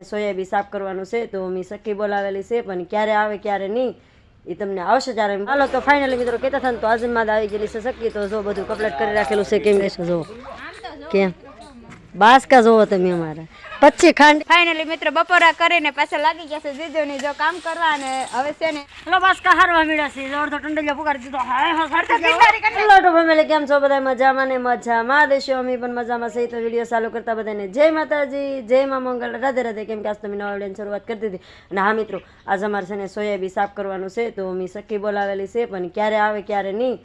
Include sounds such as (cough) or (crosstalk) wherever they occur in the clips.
સોયાબી સાફ કરવાનું છે તો મેં સખી બોલાવેલી છે, પણ ક્યારે આવે, ક્યારે નહીં એ તમને આવશે જ્યારે હાલો, તો ફાઇનલી મિત્રો કહેતા થાય તો આઝમાદ આવી ગયેલી છે સખી, તો જો બધું કપલેટ કરી રાખેલું છે, કેમ રહેશે જો? કેમ? બાસકા જોવો તમે અમારા. પછી ખાંડ ફાઇનલી મિત્રો બપોરા કરીને પાછા લાગી ગયા છે જીજુની જો કામ કરવા અને હવે છે ને હલો બાસકા હારવા મળ્યા છે. અડધો ટંડલિયા પુગાડી દીધો. હાય હા હેલો તો ફેમિલી કેમ છો બધા? મજામાં ને મજામાં દેશો? અમે પણ મજામાં છે તો વીડિયો ચાલુ કરતા બધાને જય માતાજી જય મા મંગળ. રાધે રાધે કેમ કે આજ તમે નવા વિડીયોની શરૂઆત કરી દીધી. અને હા મિત્રો આજ અમારે છે ને સોયાબી સાફ કરવાનું છે તો મેં સખી બોલાવેલી છે પણ ક્યારે આવે ક્યારે નહીં.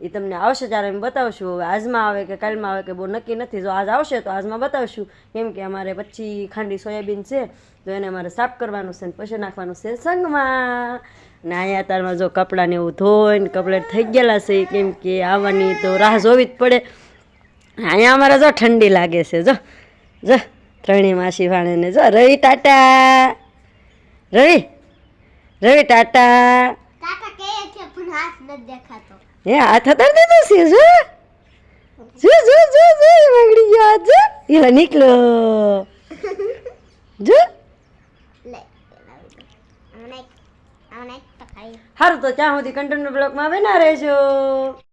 એ તમને આવશે ત્યારે અમે બતાવશું. હવે આજમાં આવે કે કાલમાં આવે કે બહુ નક્કી નથી. જો આજ આવશે તો આજમાં બતાવશું. કેમ કે અમારે પછી ખાંડી સોયાબીન છે, તો એને અમારે સાફ કરવાનું છે ને પછી નાખવાનું છે સંગમાં. ને અહીંયા તારમાં જો કપડાને એવું ધોઈને કપલેટ થઈ ગયેલા છે. કેમ કે આવવાની તો રાહ જોવી જ પડે. અહીંયા અમારે જો ઠંડી લાગે છે. જો જો, ત્રણેય માસી ભાણેને જો, રવિ ટાટા. રવિ રવિ ટાટા. છે હાથ નથી દેખાતો. હે હાથ અતાર દીધો છે જો. જો જો જો જો બગડી ગયો જો. એલા નીકળો. (laughs) જો. લે અમને અમને સારું તો ત્યાં સુધી કન્ટેન્ટ બ્લોકમાં આવે ના રહેજો.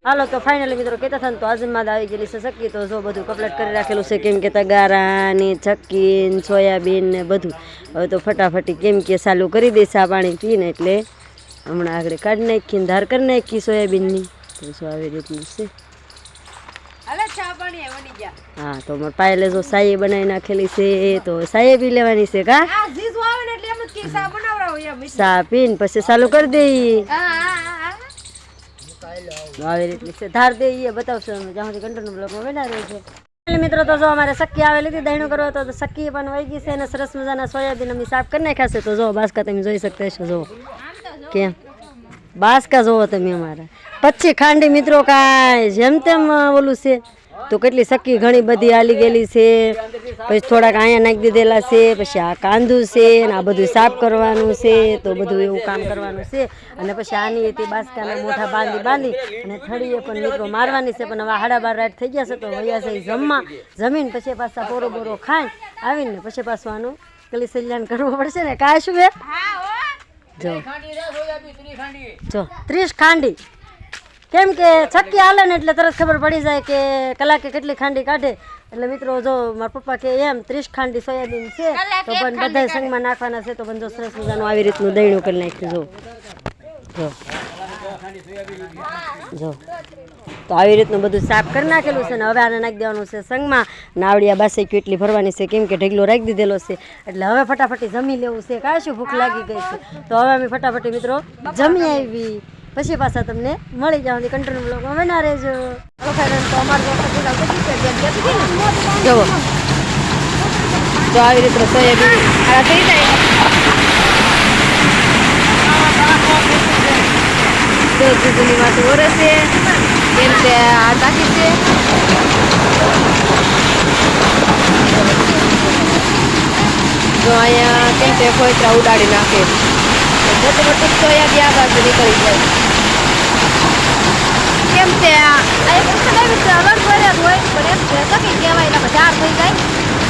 હાલો તો ફાઇનલી મિત્રો કહેતા હતા ને તો આઝમાદ આવી ગયેલી છે સક્કી તો જો બધું કપલેટ કરી રાખેલું છે. કેમ કે તગારા ને ચક્કી ને સોયાબીન ને બધું. હવે તો ફટાફટી કેમ કે ચાલુ કરી દઈશ આ પાણી પીને એટલે હમણાં આગળ કાઢી નાખીને ધાર કરી નાખી સોયાબીનની. તો શું આવી રીતનું છે? હા તો મારા પાયલે જો સાયે બનાવી નાખેલી છે તો સાયે બી લેવાની છે કા? સા આવે પીને પછી ચાલુ કરી દઈએ. આવી રીતની છે. ધાર દઈએ બતાવશો અમે જ્યાં સુધી કંટ્રોલ બ્લોકમાં બેઠા રહ્યો છે. મિત્રો તો જો અમારે સક્કી આવેલી હતી દહીણું કરવા તો સક્કી પણ વહી ગઈ છે અને સરસ મજાના સોયાબીન અમે સાફ કરી નાખ્યા છે. તો જો બાસકા તમે જોઈ શકતા છો જો. કેમ? બાસકા જોવો તમે અમારા. પછી ખાંડી મિત્રો કાંઈ જેમ તેમ ઓલું છે. તો કેટલી સક્કી ઘણી બધી આલી ગયેલી છે. પછી થોડાક અહીંયા નાખી દીધેલા છે, પછી આ કાંદું છે ને આ બધું સાફ કરવાનું છે, તો બધું એવું કામ કરવાનું છે. અને પછી આની તે બાસકાના મોઢા બાંધી બાંધી અને થળીએ પણ મિત્રો મારવાની છે, પણ હવે હાડા બાર રાત થઈ ગયા છે, તો વૈયા છે જમવા. જમીન પછી પાછા બોરો બોરો ખાઈ આવીને પછી પાછું આનું કલી કરવું પડશે ને. કાંઈ શું બે? જો. જો ત્રીસ ખાંડી. કેમ કે છક્કી હાલે ને એટલે તરત ખબર પડી જાય કે કલાકે કેટલી ખાંડી કાઢે. એટલે મિત્રો જો મારા પપ્પા કે એમ ત્રીસ ખાંડી સોયાબીન છે તો પણ બધા સંગમાં નાખવાના છે તો પણ જો સરસ મજાનું આવી રીતનું દહીણું કરી નાખ્યું જો. જો. જો. તો આવી રીતનું બધું સાફ કરી નાખેલું છે ને હવે આને નાખી દેવાનું છે સંગમાં. નાવડિયા બાસે કેટલી ભરવાની છે કેમ કે ઢગલો રાખી દીધેલો છે. એટલે હવે ફટાફટી જમી લેવું છે. કાંઈ શું ભૂખ લાગી ગઈ છે? તો હવે અમે ફટાફટી મિત્રો જમી આવી. પછી પાછા તમને મળી જાવ કંટ્રોલ રહેજો હવે ફાઇનલ તો અમારે તો છે, ને. આવી રીતે સોયાબીન થઈ જાય. તો જુદુની વાત ઓરસ કેમ કે આ તાકી છે. જો અહીંયા કેમ કે ફોતરા ઉડાડી નાખે. તો મોટું મોટું સોયાબી આ બાજુ નીકળી જાય. કેમ કે આ અલગ કર્યા હોય, પણ એમ છે, તો કે કહેવાય એટલે ઝાડ થઈ જાય.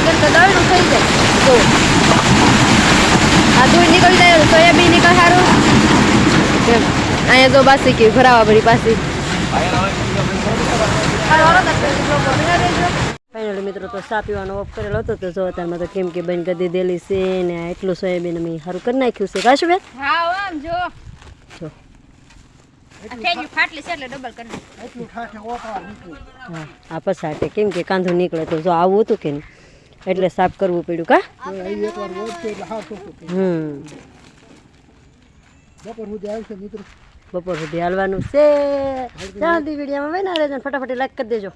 કેમ કે દળનું થઈ જાય. જો. આ ધૂળ નીકળી જાય સોયાબીન નીકળ સારું એમ. અહીંયા જો બાસી કે ભરાવા પડી પાછી ફાઇનલી મિત્રો તો પીવાનો ઓફ કરેલો હતો તો જો અત્યારમાં તો કેમ કે બંધ કરી દીધેલી છે ને એટલું સોયાબીન અમે સારું કરી નાખ્યું છે. કાશું બેન? હા આમ જો. જો. આ પસાટે કેમ કે કાંધો નીકળે તો જો આવું હતું કે નહીં એટલે સાફ કરવું પડ્યું કા? હમ. બપોર સુધી હાલવાનું છે. જલ્દી સુધી વિડીયોમાં બના રહેજો ફટાફટ લાઈક કરી દેજો.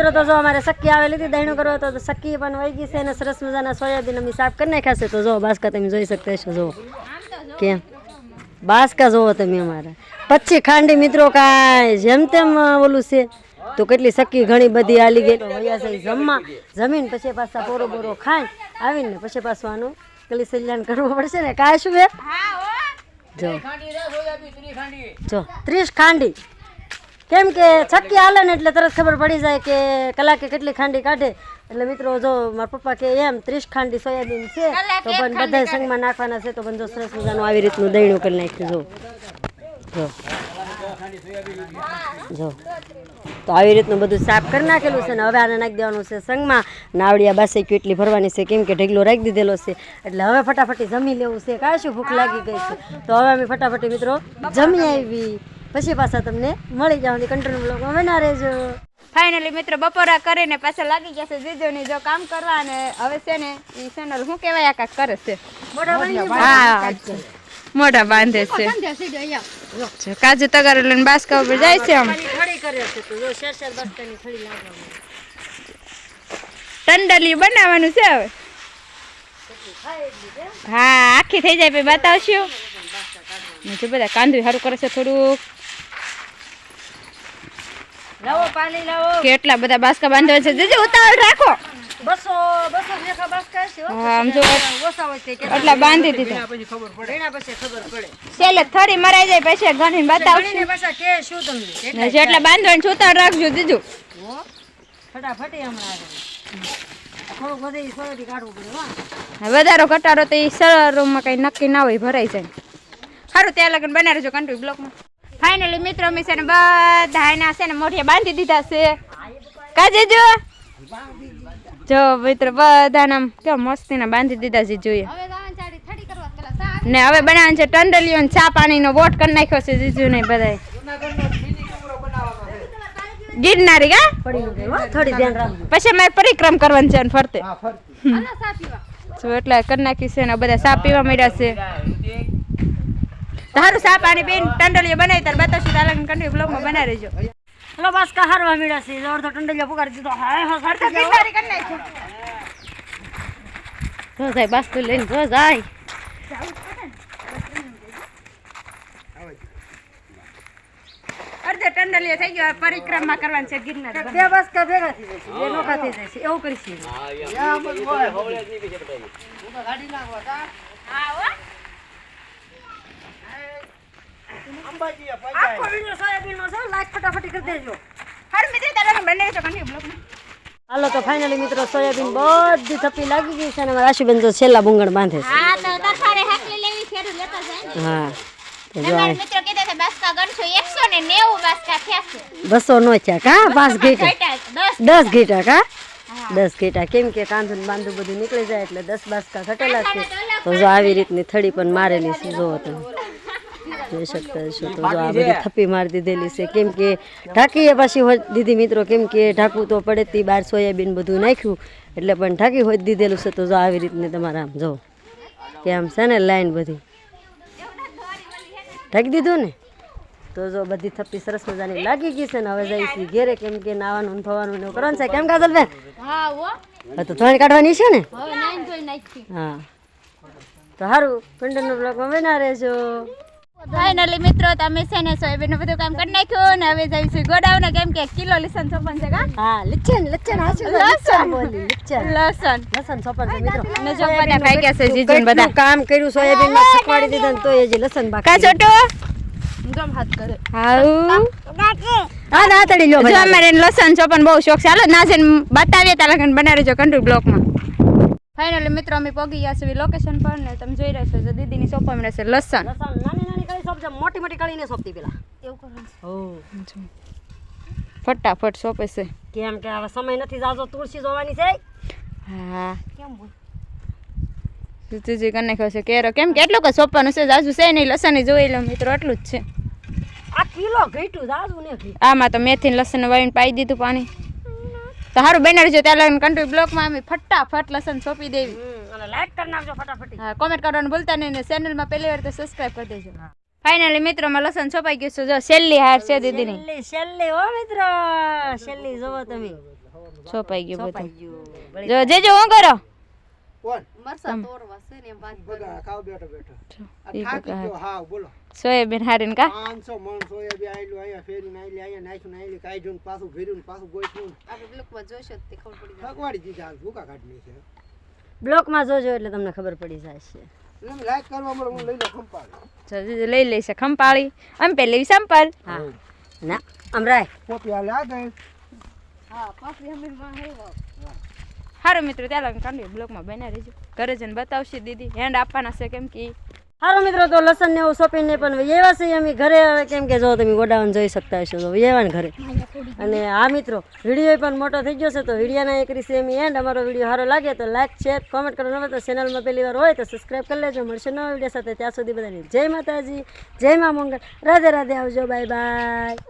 મિત્રો તો જો અમારે સક્કી આવેલી હતી દહીણું કરવા તો સક્કી પણ વહી ગઈ છે અને સરસ મજાના સોયાબીન અમે સાફ કરી નાખ્યા છે. તો જો બાસકા તમે જોઈ શકતા છો જો. કેમ? બાસકા જોવો તમે અમારા. પછી ખાંડી મિત્રો કાંઈ જેમ તેમ ઓલું છે. તો કેટલી સક્કી ઘણી બધી આલી ગઈ. વૈયા છે જમવા. જમીન પછી પાછા બોરો બોરો ખાઈ આવીને પછી પાછું આનું કલી સલ્યાણ કરવું પડશે ને. કાંઈ શું બે જો. જો ત્રીસ ખાંડી. કેમ કે છક્કી હાલે ને એટલે તરત ખબર પડી જાય કે કલાકે કેટલી ખાંડી કાઢે. એટલે મિત્રો જો મારા પપ્પા કે એમ ત્રીસ ખાંડી સોયાબીન છે તો પણ બધા સંગમાં નાખવાના છે તો પણ જો સરસ મજાનું આવી રીતનું દહીણું કરી નાખ્યું જો. જો. જો. તો આવી રીતનું બધું સાફ કરી નાખેલું છે ને હવે આને નાખી દેવાનું છે સંગમાં. નાવડિયા બાસે કેટલી ભરવાની છે કેમ કે ઢગલો રાખી દીધેલો છે. એટલે હવે ફટાફટી જમી લેવું છે. કાંઈ શું ભૂખ લાગી ગઈ છે? તો હવે અમે ફટાફટી મિત્રો જમી આવી. પછી પાછા તમને મળી જાવ કંટ્રોલ બ્લોગમાં બના રહેજો. ફાઇનલી મિત્રો બપોરા કરીને પાછા લાગી ગયા છે જીજુની જો કામ કરવા અને હવે છે ને એ ચેનલ શું કહેવાય આ કરે છે? મોઢા બાંધે છે. કાજુ તગાર લઈને બાસકા ઉપર જાય છે આમ. ટંડલી બનાવવાનું છે હવે. હા આખી થઈ જાય બતાવશું? બધા કાંદું સારું કરે છે થોડુંક. લાવો પાણી લાવો. કેટલા બધા બાસ્કા બાંધવા છે? જીજુ ઉતાવળ રાખો. બસો બસો લેખા બસ કહેશે આમ જો. ઓછા હોય એટલા બાંધી દીધા. ભીણા પછી ખબર પડે. છેલ્લે થોડી મરાઈ જાય પછી ઘણી બતાવશું. પાછા કે શું તમને? જેટલા છે ઉતાવળ રાખજો જીજુ. હમણાં કાઢવું પડે વધારો ઘટાડો તો એ શરૂમાં કઈ નક્કી ના હોય ભરાઈ જાય. સારું ત્યાં લગન બનાવી રહેજો કંટ્રી બ્લોકમાં. ફાઇનલી મિત્રો અમે છે ને બધા એના છે ને મોઢે બાંધી દીધા છે. કાજે જો જો મિત્રો બધાના કેવા મસ્તીના બાંધી દીધા છે જોઈએ. ને હવે બનાવવાનું છે ટંડલીઓ ને ચા પાણીનો વોટ કરી નાખ્યો છે જીજુ ને બધાય ગિરનારી કા? થોડી પછી મારે પરિક્રમ કરવાની છે અને ફરતે. એટલે કરી નાખી છે ને બધા સા પીવા મળ્યા છે. તારું સા પાણી બેન ટંડલીઓ બનાવી તાર બતાવશું તારા કંટ્રી બ્લોગમાં બનાવી રહેજો. હલો બસ કા હારવા મળ્યા છે. અડધો ટંડલીઓ પુગાડી દીધો. હાય હા સર તો ગિરનારી કરી નાખ્યું તો જાય બસ તું લઈને જો જાય. અડધે ટંડલીઓ થઈ ગયો પરિક્રમા કરવાની છે ગિરનારી બે બસ કા ભેગા થઈ જશે બે નોખા થઈ જશે એવું કરીશું. આખો વિડિયો સોયાબીનનો છે લાઈક ફટાફટી કરી દેજો. હારું મિત્રો તારા બનાવી રહેજો કંટ્રી બ્લોગમાં હાલો તો ફાઇનલી મિત્રો સોયાબીન બધી થપ્પી લાગી ગઈ છે અને મારા તો છેલ્લા બુંગણ બાંધે છે. હા તો તરફારે હાકલી લેવી ખેડૂત લેતા જાય. હા તો મિત્રો કીધા હતા બાસકા ગણશો એકસો ને થયા છે. બસો નો થયા કા? ઘેટા. ઘટ્યા દસ ઘીટા કા? દસ ઘેટા. કેમ કે કાંધું ને બાંધું બધું નીકળી જાય એટલે દસ બાસકા ઘટેલા છે. તો જો આવી રીતની થડી પણ મારેલી છે જો તમે. જોઈ શકતા હશો તો જો આ બધી થપ્પી મારી દીધેલી છે. કેમ કે ઢાંકીએ પાછી હોય દીધી મિત્રો કેમ કે ઢાંકવું તો પડે તી બાર સોયાબીન બધું નાખ્યું. એટલે પણ ઢાંકી હોય દીધેલું છે તો જો આવી રીતને તમારે આમ જો. કે આમ છે ને લાઈન બધી. ઢાંકી દીધું ને? તો જો બધી થપ્પી સરસ મજાની લાગી ગઈ છે ને હવે જઈશું ઘેરે કેમ કે નાવાનું ને થવાનું ને એવું કરવાનું છે. કેમ કાજલ બેન? હા તો ધોણી કાઢવાની છે ને? ધોઈ હા. તો સારું કંટનનો બ્લોગમાં બના રહેજો. ફાઇનલી મિત્રો તમે છે ને સોયાબીન બધું કામ કરી નાખ્યું ને હવે જઈશું ગોડાઉન. કેમ કે કિલો લસણ ચોપન છે કા? હા હાચું છે, લચ્છન બોલી લચ્છન. લસણ. લસણ સોપન છે મિત્રો. ને જો બધા ભાગ્યા છે જીજુ બધા. કામ કર્યું સોયાબીનમાં સકવાડી દીધા તો એ જે લસણ કા છોટો? ગમ હાથ કરે હાઉ. હા ના તડી લો જો અમારે લસણ ચોપન બહુ શોખ છે. હાલો ના છે બતાવીએ તારા લગન બનાવી રહેજો કંટ્રી બ્લોકમાં. ફાઇનલી મિત્રો અમે પગી ગયા છીએ લોકેશન પર ને તમે જોઈ રહ્યા છો જો દીદીની સોપામાં છે લસણ. લસણ કળી સોંપજે મોટી મોટી કળીને સોંપતી પેલા. એવું કરવાનું ઓ ફટાફટ સોંપે છે. કેમ કે હવે સમય નથી જાજો તુલસી જોવાની છે. હા. કેમ બોલ? કરી નાખ્યો છે કેરો કેમ કે એટલું કે સોંપવાનું છે જાજુ છે નહીં લસણ જોઈ લો મિત્રો એટલું જ છે. આ કિલો ઘટ્યું જાજુ ને આમાં તો મેથી ને લસણ વાવીને પાઈ દીધું પાણી. તો સારું બનાવી જો ત્યાં લગન કન્ટ્રી બ્લોકમાં અમે ફટાફટ લસણ સોંપી દેવી. હમ, લાઈક કરી નાખજો ફટાફટ. હા કોમેન્ટ કરવાનું ભૂલતા નહીં ને ચેનલમાં પહેલી વાર તો સબસ્ક્રાઇબ કરી દેજો. ફાઇનલી મિત્રોમાં લસણ સોંપાઈ ગયું છે. જો છેલ્લી હાર છે દીદીની. છેલ્લી હો મિત્રો. છેલ્લી જોવો તમે. સોંપાઈ ગયું બધું. જો જેજો હું કરો? સોયાબીન હારીને કા? પાંચસો મણ સોયાબી આયલું અહીંયા ફેરીને આયલી અહીંયા નાખ્યું આયલી કાઢ્યું પાછું ફેર્યું ને પાછું દીધા ભૂકા કાઢી છે બ્લોકમાં જોજો એટલે તમને ખબર પડી જાય છે. તમે લાઈક કરવા મળે હું લઈ લઈશે ખંપાળી. આમ પેલી સંપલ હા. ના અમરાય સારું મિત્રો ત્યાં લગન કન્ટ્રી બ્લોકમાં બન્યા રહેજો ઘરે જઈને બતાવશે દીદી. હેન્ડ આપવાના છે કેમ કે સારું મિત્રો, તો લસણ ને એવું સોંપીને પણ એવા છે અમે ઘરે. હવે કેમ કે જો તમે ગોડાઉન જોઈ શકતા હશો, તો એવા ને ઘરે. અને આ મિત્રો, વીડિયો પણ મોટો થઈ ગયો છે, તો વિડીયાના એક રીસે એમ એન્ડ અમારો વીડિયો સારો લાગે તો લાઈક શેર કોમેન્ટ કરો નવા તો ચેનલમાં પહેલી વાર હોય તો સબસ્ક્રાઈબ કરી લેજો. મળશે નવા વીડિયો સાથે. ત્યાં સુધી બધાની જય માતાજી, જય મા મંગળ. રાધે રાધે આવજો. Bye bye